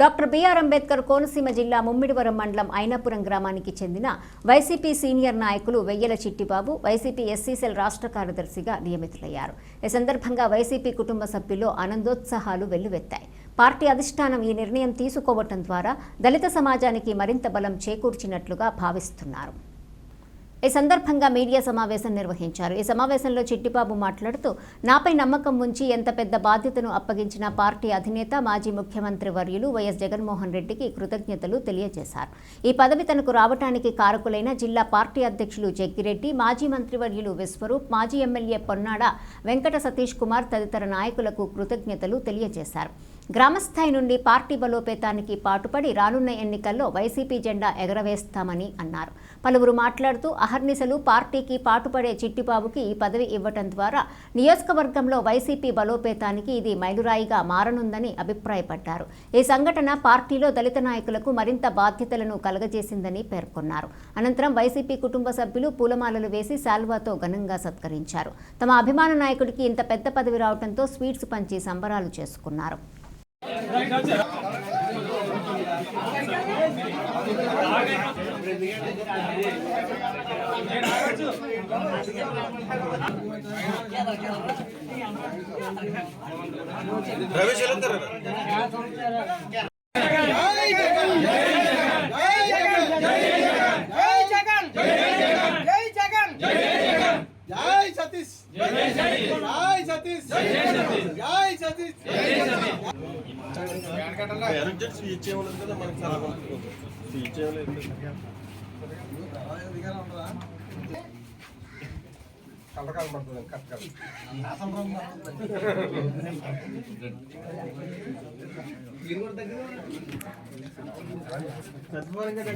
Doctor BR Ambedkar Konaseema జిల్లా ముమ్మిడివరం మండలం అయినపురం గ్రామానికి చెందిన వైసీపీ సీనియర్ నాయకులు వెయ్యల చిట్టిబాబు వైసీపీ ఎస్సీసెల్ రాష్ట్ర కార్యదర్శిగా నియమితులయ్యారు. ఈ సందర్భంగా వైసీపీ కుటుంబ సభ్యుల్లో ఆనందోత్సాహాలు వెల్లువెత్తాయి. పార్టీ అధిష్టానం ఈ నిర్ణయం తీసుకోవటం ద్వారా దళిత సమాజానికి మరింత బలం చేకూర్చినట్లుగా భావిస్తున్నారు. ఈ సందర్భంగా మీడియా సమావేశం నిర్వహించారు. ఈ సమావేశంలో చిట్టిబాబు మాట్లాడుతూ నాపై నమ్మకం ఉంచి ఎంత పెద్ద బాధ్యతను అప్పగించిన పార్టీ అధినేత మాజీ ముఖ్యమంత్రి వర్యులు వైఎస్ జగన్మోహన్ రెడ్డికి కృతజ్ఞతలు తెలియజేశారు. ఈ పదవి తనకు రావటానికి కారకులైన జిల్లా పార్టీ అధ్యక్షులు జగ్గిరెడ్డి మాజీ మంత్రివర్యులు విశ్వరూప్ మాజీ ఎమ్మెల్యే పొన్నాడ వెంకట సతీష్ కుమార్ తదితర నాయకులకు కృతజ్ఞతలు తెలియజేశారు. గ్రామస్థాయి నుండి పార్టీ బలోపేతానికి పాటుపడి రానున్న ఎన్నికల్లో వైసీపీ జెండా ఎగరవేస్తామని అన్నారు. పలువురు మాట్లాడుతూ అహర్నిశలు పార్టీకి పాటుపడే చిట్టిబాబుకి ఈ పదవి ఇవ్వటం ద్వారా నియోజకవర్గంలో వైసీపీ బలోపేతానికి ఇది మైలురాయిగా మారనుందని అభిప్రాయపడ్డారు. ఈ సంఘటన పార్టీలో దళిత నాయకులకు మరింత బాధ్యతలను కలగజేసిందని పేర్కొన్నారు. అనంతరం వైసీపీ కుటుంబ సభ్యులు పూలమాలలు వేసి శాల్వాతో ఘనంగా సత్కరించారు. తమ అభిమాన నాయకుడికి ఇంత పెద్ద పదవి రావడంతో స్వీట్స్ పంచి సంబరాలు చేసుకున్నారు. రమేష్ ఎలా జగన్ జై జగన్ జై సతీష్ జై సతీష్ జై సతీష్ స్వీచ్ చేయమని కదా మనకి చాలా స్వీచ్ చేయలేదు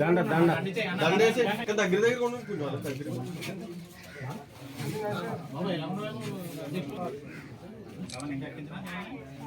దండ దండ. దండ వేసి దగ్గర దగ్గర కొనుక్కుంటున్నారు దగ్గర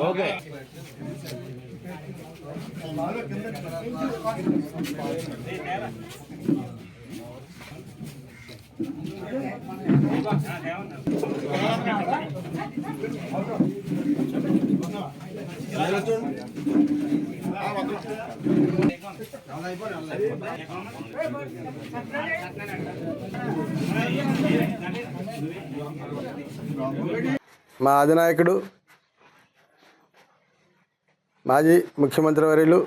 ఓకే. అలా ఉన్నా నిల ఓకే ఇలా చూడండి మా అధినాయకుడు మాజీ ముఖ్యమంత్రి వర్యులు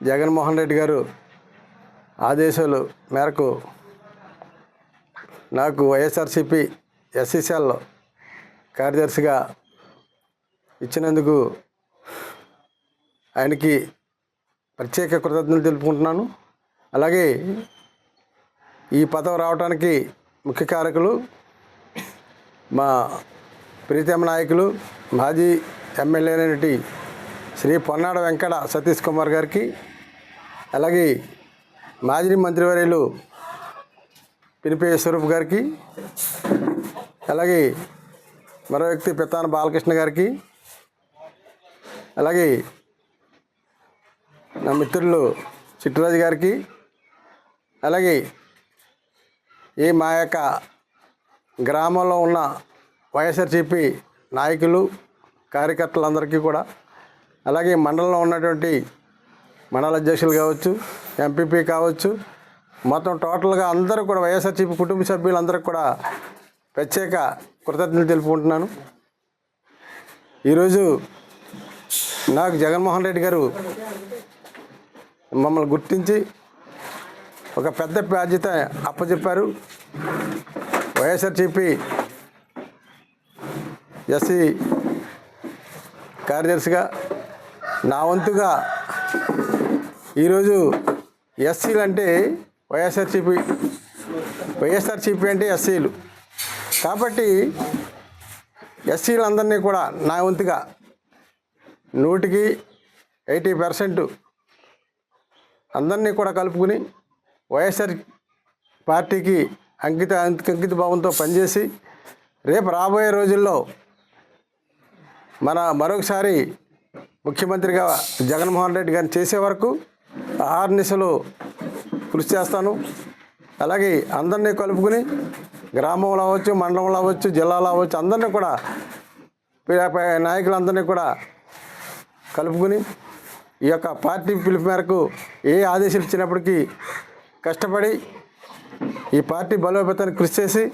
జగన్మోహన్ రెడ్డి గారు ఆదేశాలు మేరకు నాకు వైఎస్ఆర్సిపి ఎస్సీసీఎల్ కార్యదర్శిగా ఇచ్చినందుకు ఆయనకి ప్రత్యేక కృతజ్ఞతలు తెలుపుకుంటున్నాను. అలాగే ఈ పదవి రావడానికి ముఖ్య కారకులు మా ప్రీతమ నాయకులు మాజీ ఎమ్మెల్యే అయినటి శ్రీ పొన్నాడ వెంకట సతీష్ కుమార్ గారికి అలాగే మాజీ మంత్రివర్యులు పినిపే స్వరూప్ గారికి అలాగే మరో వ్యక్తి పెత్తాన బాలకృష్ణ గారికి అలాగే నా మిత్రులు చిట్టురాజు గారికి అలాగే ఈ మా యొక్క గ్రామంలో ఉన్న వైఎస్ఆర్సీపీ నాయకులు కార్యకర్తలందరికీ కూడా అలాగే మండలంలో ఉన్నటువంటి మండల అధ్యక్షులు కావచ్చు ఎంపీపీ కావచ్చు మొత్తం టోటల్గా అందరూ కూడా వైఎస్ఆర్సీపీ కుటుంబ సభ్యులందరికీ కూడా ప్రత్యేక కృతజ్ఞతలు తెలుపుకుంటున్నాను. ఈరోజు నాకు జగన్మోహన్ రెడ్డి గారు మమ్మల్ని గుర్తించి ఒక పెద్ద బాధ్యత అప్పచెప్పారు. వైఎస్ఆర్సీపీ ఎస్సీ కార్యదర్శిగా నా వంతుగా ఈరోజు ఎస్సీలు అంటే వైఎస్ఆర్సీపీ వైఎస్ఆర్సీపీ అంటే ఎస్సీలు. కాబట్టి ఎస్సీలందరినీ కూడా నా వంతుగా నూటికి ఎయిటీ పర్సెంట్ అందరినీ కూడా కలుపుకుని వైఎస్ఆర్ పార్టీకి అంకిత అంకిత భావంతో పనిచేసి రేపు రాబోయే రోజుల్లో మన మరొకసారి ముఖ్యమంత్రిగా జగన్మోహన్ రెడ్డి గారిని చేసే వరకు ఆర్నిసలు కృషి చేస్తాను. అలాగే అందరినీ కలుపుకుని గ్రామంలో అవ్వచ్చు మండలంలో అవ్వచ్చు జిల్లాలో అవ్వచ్చు అందరినీ కూడా నాయకులందరినీ కూడా కలుపుకుని ఈ యొక్క పార్టీ పిలుపు మేరకు ఏ ఆదేశాలు ఇచ్చినప్పటికీ కష్టపడి ఈ పార్టీ బలోపేతానికి కృషి చేసి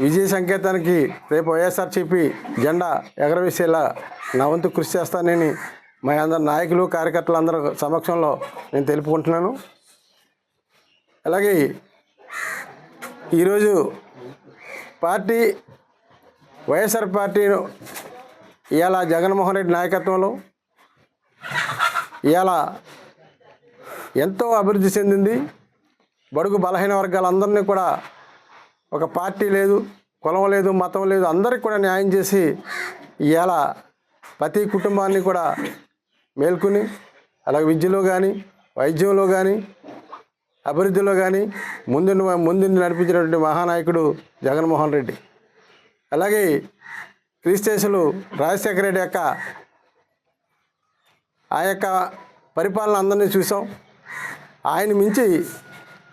విజయ సంకేతానికి రేపు వైఎస్ఆర్సీపీ జెండా ఎగరవేసేలా నా వంతు కృషి చేస్తానని మా అందరు నాయకులు కార్యకర్తలు అందరి సమక్షంలో నేను తెలుపుకుంటున్నాను. అలాగే ఈరోజు పార్టీ వైఎస్ఆర్ పార్టీను ఇలా జగన్మోహన్ రెడ్డి నాయకత్వంలో ఇలా ఎంతో అభివృద్ధి చెందింది. బడుగు బలహీన వర్గాలందరినీ కూడా ఒక పార్టీ లేదు కులం లేదు మతం లేదు అందరికి కూడా న్యాయం చేసి ఇలా ప్రతి కుటుంబాన్ని కూడా మేల్కొని అలాగే విద్యలో కానీ వైద్యంలో కానీ అభివృద్ధిలో కానీ ముందు ముందుని నడిపించినటువంటి మహానాయకుడు జగన్మోహన్ రెడ్డి. అలాగే క్రీస్తేశులు రాజశేఖర రెడ్డి యొక్క ఆ యొక్క పరిపాలన అందరినీ చూసాం. ఆయన మించి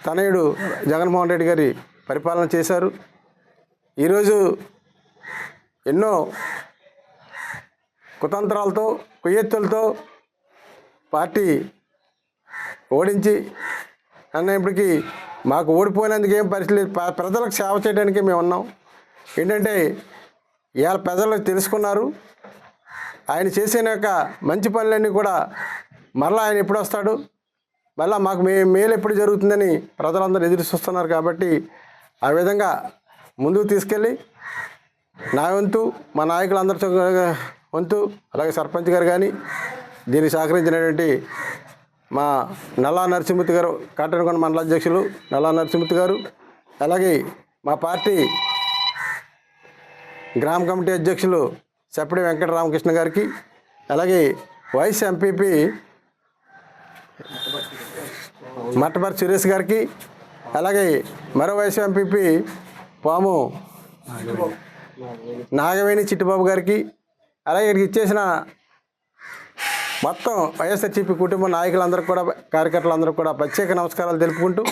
తనయుడు జగన్మోహన్ రెడ్డి గారి పరిపాలన చేశారు. ఈరోజు ఎన్నో కుతంత్రాలతో కుయ్యెత్తులతో పార్టీ ఓడించి అన్నప్పటికీ మాకు ఓడిపోయినందుకు ఏం పరిస్థితి ప్రజలకు సేవ చేయడానికి మేము ఉన్నాం ఏంటంటే ఇవాళ ప్రజలు తెలుసుకున్నారు. ఆయన చేసిన యొక్క మంచి పనులన్నీ కూడా మరలా ఆయన ఎప్పుడు వస్తాడు? మళ్ళా మాకు మే మేలు ఎప్పుడు జరుగుతుందని ప్రజలందరూ ఎదురు చూస్తున్నారు కాబట్టి ఆ విధంగా ముందుకు తీసుకెళ్ళి నా వంతు మా నాయకులందరితో వంతు అలాగే సర్పంచ్ గారు కానీ దీనికి సహకరించినటువంటి మా నల్లా నరసింహతి గారు కాటనకొండ మండల అధ్యక్షులు నల్లా నరసింహతి గారు అలాగే మా పార్టీ గ్రామ కమిటీ అధ్యక్షులు చప్పడి వెంకట రామకృష్ణ గారికి అలాగే వైస్ ఎంపీపీ మట్టపర్తి సురేష్ గారికి అలాగే మరో వైస్ ఎంపీపీ పాము నాగవేణి చిట్టుబాబు గారికి అలాగే ఇక్కడికి ఇచ్చేసిన మొత్తం వైఎస్ఆర్సీపీ కుటుంబ నాయకులందరూ కూడా కార్యకర్తలందరూ కూడా ప్రత్యేక నమస్కారాలు తెలుపుకుంటూ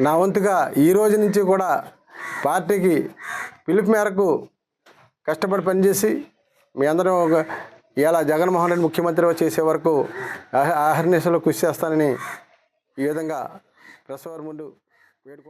నా వంతుగా ఈ రోజు నుంచి కూడా పార్టీకి పిలుపు మేరకు కష్టపడి పనిచేసి మీ అందరూ ఒక- ఇలా జగన్మోహన్ రెడ్డి ముఖ్యమంత్రిగా చేసే వరకు ఆహ- కృషి చేస్తానని ఈ విధంగా ప్రెస్ వారి ముందు వేడుకుంటున్నాను